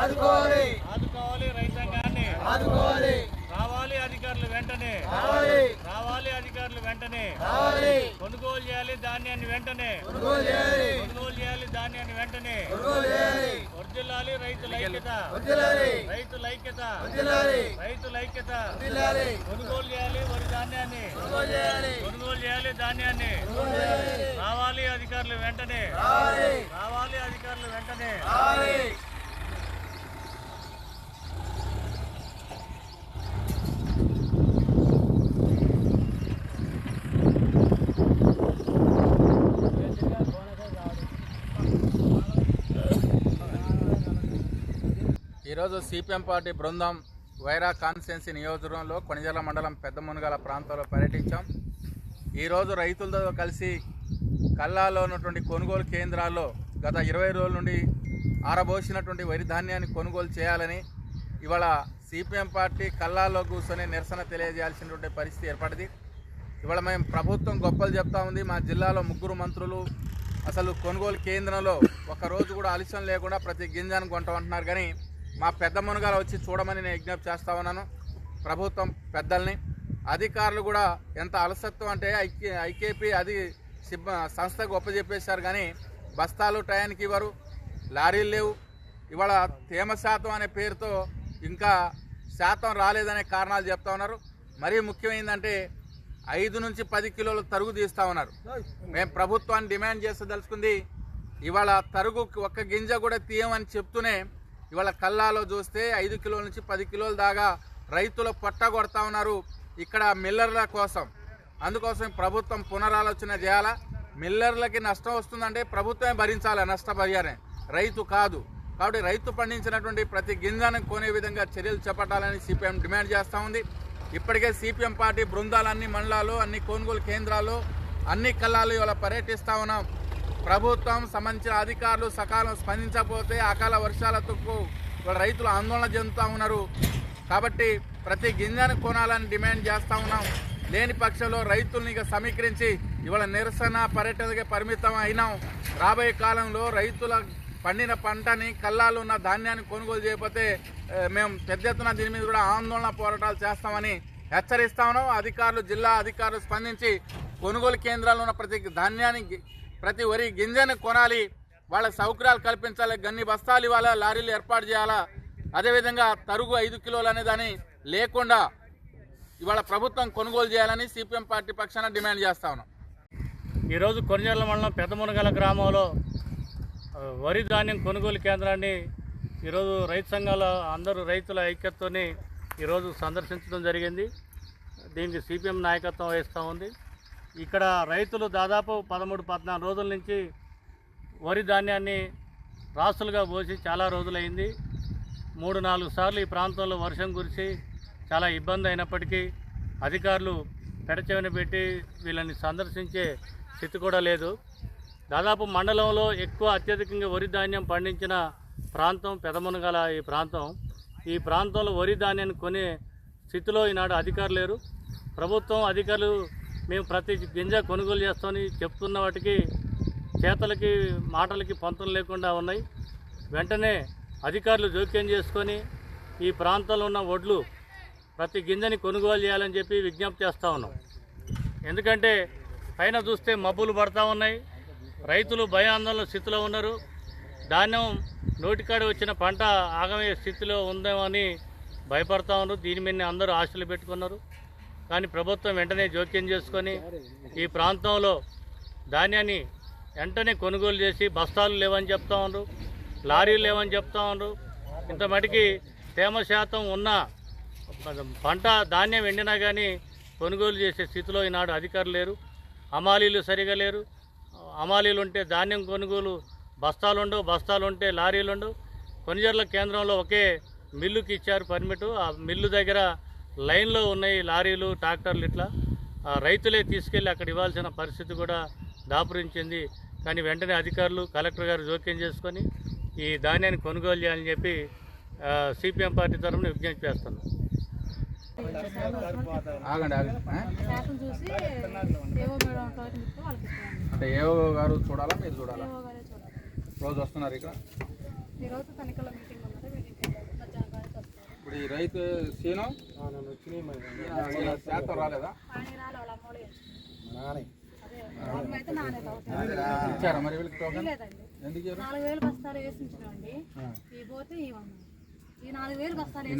ఆదుకోవాలి. ఆదుకోవాలి రైతాంగాన్ని. ఆదుకోవాలి. రావాలి అధికారులు వెంటనే. రావాలి. రావాలి అధికారులు వెంటనే. రావాలి. కొనుగోలు చేయాలి ధాన్యాన్ని వెంటనే. కొనుగోలు చేయాలి. కొనుగోలు చేయాలి ధాన్యాన్ని వెంటనే. కొనుగోలు చేయాలి. వర్జిల్లాలి రైతుల ఐక్యత వదిలాలి రైతుల ఐక్యత వదిలాలి రైతుల ఐక్యత వదిలాలి కొనుగోలు చేయాలి వరి ధాన్యాన్ని. కొనుగోలు చేయాలి. కొనుగోలు చేయాలి ధాన్యాన్ని. రావాలి అధికారులు వెంటనే. రావాలి. రావాలి అధికారులు వెంటనే. రావాలి. ఈరోజు సిపిఎం పార్టీ బృందం వైరా కాన్స్టిట్యున్సీ నియోజకవర్గంలో కొణిజల మండలం పెద్ద మునగల ప్రాంతంలో పర్యటించాం. ఈరోజు రైతులతో కలిసి కల్లాలో ఉన్నటువంటి కొనుగోలు కేంద్రాల్లో గత ఇరవై రోజుల నుండి ఆరబోసినటువంటి వరి ధాన్యాన్ని కొనుగోలు చేయాలని ఇవాళ సిపిఎం పార్టీ కల్లాల్లో కూర్చొని నిరసన తెలియజేయాల్సినటువంటి పరిస్థితి ఏర్పడింది. ఇవాళ మేము ప్రభుత్వం గొప్పలు చెప్తా ఉంది. మా జిల్లాలో ముగ్గురు మంత్రులు అసలు కొనుగోలు కేంద్రంలో ఒకరోజు కూడా ఆలస్యం లేకుండా ప్రతి గింజాన్ని కొంటామంటున్నారు. కానీ మా పెద్ద మునగాలు వచ్చి చూడమని నేను విజ్ఞప్తి చేస్తా ఉన్నాను. ప్రభుత్వం పెద్దల్ని అధికారులు కూడా ఎంత అలసత్వం అంటే ఐకే ఐకేపీ అది సిబ్బ సంస్థకు ఒప్పజెప్పేశారు కానీ బస్తాలు టయానికి ఇవ్వరు లారీలు లేవు. ఇవాళ తేమ శాతం అనే పేరుతో ఇంకా శాతం రాలేదనే కారణాలు చెప్తా ఉన్నారు. మరీ ముఖ్యమైందంటే ఐదు నుంచి పది కిలోల తరుగు తీస్తూ ఉన్నారు. మేము ప్రభుత్వాన్ని డిమాండ్ చేస్తే తెలుసుకుంది ఇవాళ తరుగు ఒక్క గింజ కూడా తీయమని చెప్తూనే ఇవాళ కల్లాలో చూస్తే ఐదు కిలోల నుంచి పది కిలోల దాకా రైతులు పొట్ట కొడతా ఉన్నారు ఇక్కడ మిల్లర్ల కోసం. అందుకోసం ప్రభుత్వం పునరాలోచన చేయాలా? మిల్లర్లకి నష్టం వస్తుందంటే ప్రభుత్వమే భరించాలి నష్టపరిహారం? రైతు కాదు. కాబట్టి రైతు పండించినటువంటి ప్రతి గింజను కొనే విధంగా చర్యలు చేపట్టాలని సిపిఎం డిమాండ్ చేస్తూ ఉంది. ఇప్పటికే సిపిఎం పార్టీ బృందాలు అన్ని మండలాలు అన్ని కొనుగోలు కేంద్రాలు అన్ని కళ్ళాలు ఇవాళ పర్యటిస్తూ ఉన్నాం. ప్రభుత్వం సంబంధించిన అధికారులు సకాలం స్పందించకపోతే అకాల వర్షాలతో రైతులు ఆందోళన చెందుతూ ఉన్నారు. కాబట్టి ప్రతి గింజను కొనాలని డిమాండ్ చేస్తూ ఉన్నాం. లేని పక్షంలో రైతుల్ని ఇక సమీకరించి ఇవాళ నిరసన పర్యటనకి పరిమితం అయినాం. రాబోయే కాలంలో రైతుల పండిన పంటని కల్లాలు ఉన్న ధాన్యాన్ని కొనుగోలు చేయకపోతే మేము పెద్ద ఎత్తున దీని మీద కూడా ఆందోళన పోరాటాలు చేస్తామని హెచ్చరిస్తా ఉన్నాం. అధికారులు జిల్లా అధికారులు స్పందించి కొనుగోలు కేంద్రాల్లో ఉన్న ప్రతి ధాన్యాన్ని ప్రతి వరి గింజను కొనాలి వాళ్ళ సౌకర్యాలు కల్పించాలి గన్ని బస్తాలు ఇవ్వాలా లారీలు ఏర్పాటు చేయాలా. అదేవిధంగా తరుగు ఐదు కిలోలు అనే దాన్ని లేకుండా ఇవాళ ప్రభుత్వం కొనుగోలు చేయాలని సిపిఎం పార్టీ పక్షాన డిమాండ్ చేస్తా ఉన్నాం. ఈరోజు కొనిజర్ల మండలం పెద్దమునగల గ్రామంలో వరి ధాన్యం కొనుగోలు కేంద్రాన్ని ఈరోజు రైతు సంఘాల అందరూ రైతుల ఐక్యతతోని ఈరోజు సందర్శించడం జరిగింది. దీనికి సిపిఎం నాయకత్వం వహిస్తూ ఉంది. ఇక్కడ రైతులు దాదాపు పదమూడు పద్నాలుగు రోజుల నుంచి వరి ధాన్యాన్ని రాసులుగా పోసి చాలా రోజులైంది. మూడు నాలుగు సార్లు ఈ ప్రాంతంలో వర్షం కురిసి చాలా ఇబ్బంది అయినప్పటికీ అధికారులు పెడచెవిన పెట్టి వీళ్ళని సందర్శించే స్థితి కూడా లేదు. దాదాపు మండలంలో ఎక్కువ అత్యధికంగా వరి ధాన్యం పండించిన ప్రాంతం పెదమునగల ఈ ప్రాంతం. ఈ ప్రాంతంలో వరి ధాన్యాన్ని కొనే స్థితిలో ఈనాడు అధికారులు లేరు. ప్రభుత్వం అధికారులు మేము ప్రతి గింజ కొనుగోలు చేస్తామని చెప్తున్న వాటికి చేతలకి మాటలకి పంతం లేకుండా ఉన్నాయి. వెంటనే అధికారులు జోక్యం చేసుకొని ఈ ప్రాంతంలో ఉన్న వడ్లు ప్రతి గింజని కొనుగోలు చేయాలని చెప్పి విజ్ఞప్తి చేస్తూ ఉన్నాం. ఎందుకంటే పైన చూస్తే మబ్బులు పడతా ఉన్నాయి. రైతులు భయాందోళన స్థితిలో ఉన్నారు. ధాన్యం నోటికాడ వచ్చిన పంట ఆగమయ్యే స్థితిలో ఉందేమో అని భయపడతా ఉన్నారు. దీని మీద అందరూ ఆశలు పెట్టుకున్నారు. కానీ ప్రభుత్వం వెంటనే జోక్యం చేసుకొని ఈ ప్రాంతంలో ధాన్యాన్ని వెంటనే కొనుగోలు చేసి బస్తాలు లేవని చెప్తా ఉన్నారు లారీలు లేవని చెప్తా ఉన్నారు ఇంత మటుకి తేమ శాతం ఉన్న పంట ధాన్యం ఎండినా కానీ కొనుగోలు చేసే స్థితిలో ఈనాడు అధికారులు లేరు అమాలీలు సరిగా లేరు. హమాలీలు ఉంటే ధాన్యం కొనుగోలు బస్తాలుండు బస్తాలుంటే బస్తాలు ఉంటే లారీలు ఉండవు. కేంద్రంలో ఒకే మిల్లుకి ఇచ్చారు పర్మిట్. ఆ మిల్లు దగ్గర లైన్లో ఉన్నాయి లారీలు ట్రాక్టర్లు ఇట్లా. రైతులే తీసుకెళ్ళి అక్కడ ఇవ్వాల్సిన పరిస్థితి కూడా దాపురించింది. కానీ వెంటనే అధికారులు కలెక్టర్ గారు జోక్యం చేసుకొని ఈ ధాన్యాన్ని కొనుగోలు చేయాలని చెప్పి సిపిఎం పార్టీ తరఫున విజ్ఞప్తి చేస్తున్నాం. ఆగండి అంటే ఏవో గారు చూడాలా మీరు చూడాలా? ఏవో గారే చూడాలి. రోజు వస్తున్నారు ఇక్కడ. ఇప్పుడు ఈ రైతు సీను? శాతం రాలేదా? ఇచ్చారా మరి వీళ్ళకి టోకెన్? ఎందుకు వేలు బస్తాలు వేసి ఉంచినామండి ఈ పోతే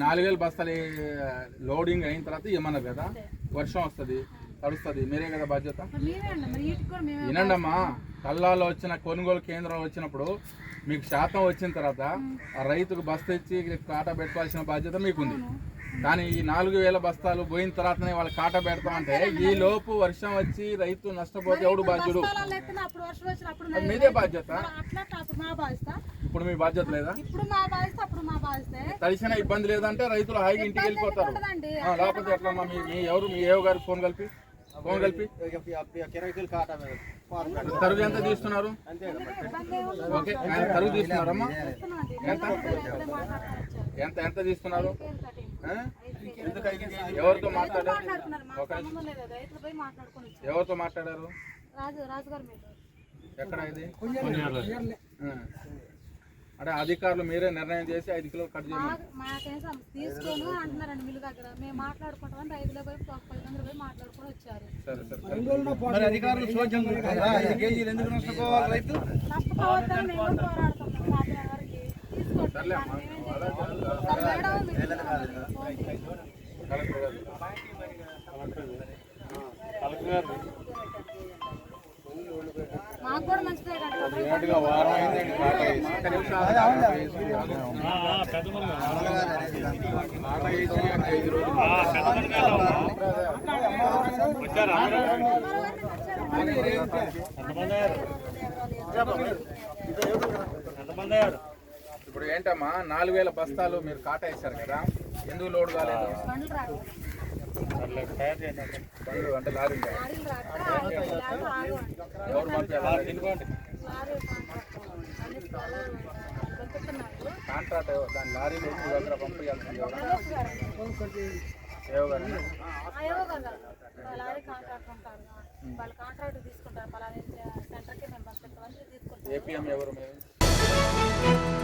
నాలుగు వేలు బస్తాలు లోడింగ్ అయిన తర్వాత ఇవ్వమన్నారు కదా? వర్షం వస్తుంది. తడుస్తుంది. మీరే కదా బాధ్యత? వినండమ్మా కల్లాలో వచ్చిన కొనుగోలు కేంద్రాలు వచ్చినప్పుడు మీకు శాతం వచ్చిన తర్వాత ఆ రైతుకు బస్తా ఇచ్చి కాటా పెట్టుకోవాల్సిన బాధ్యత మీకుంది. కానీ ఈ నాలుగు వేల బస్తాలు పోయిన తర్వాతనే వాళ్ళు కాటా పెడతామంటే ఈ లోపు వర్షం వచ్చి రైతు నష్టపోతే ఎవడు బాధ్యుడు? మీదే బాధ్యత? ఇప్పుడు మీ బాధ్యత. లేదా? తడిసిన ఇబ్బంది లేదంటే రైతులు హాయిగా ఇంటికి వెళ్ళిపోతారు. లేకపోతే ఎట్లా మీ మీ ఎవరు మీ ఏవో గారికి ఫోన్ కలిపి? ఫోన్ కలిపి. తరుగు ఎంత తీస్తున్నారు? ఓకే ఆయన తరుగు తీస్తున్నారమ్మా. ఎంత. ఎంత ఎంత తీస్తున్నారు. ఎవరితో మాట్లాడారు? ఎవరితో మాట్లాడారు? రాజు రాజుగారు మీరు ఎక్కడ ఇది. అంటే అధికారులు మీరే నిర్ణయం చేసి ఐదు కిలోలు కట్ మా- మాకేం తీసుకోను అంటున్నారండి మిల్లు దగ్గర మేము మాట్లాడుకుంటామని రైతులు పోయి పది మంది పోయి మాట్లాడుకొని వచ్చారు సరే సరే సరే మరి అధికారులు సోచం ఐదు కేజీలు ఎందుకు నష్టపోవాలి రైతు నష్టపోవద్దని మేము పోరాడుతున్నాం తీసుకోండి. కలెక్టర్ గారు. ఇప్పుడు ఏంటమ్మా నాలుగు వేల బస్తాలు మీరు కాటా వేశారు కదా ఎందుకు లోడ్ కాలేదు? అంటే. ఎవరు లారీ కాంట్రాక్ట్ దాని లారీలు మీ దగ్గర పంపించాల్సింది లారీ మేము ఏపీఎం ఎవరు మీరు?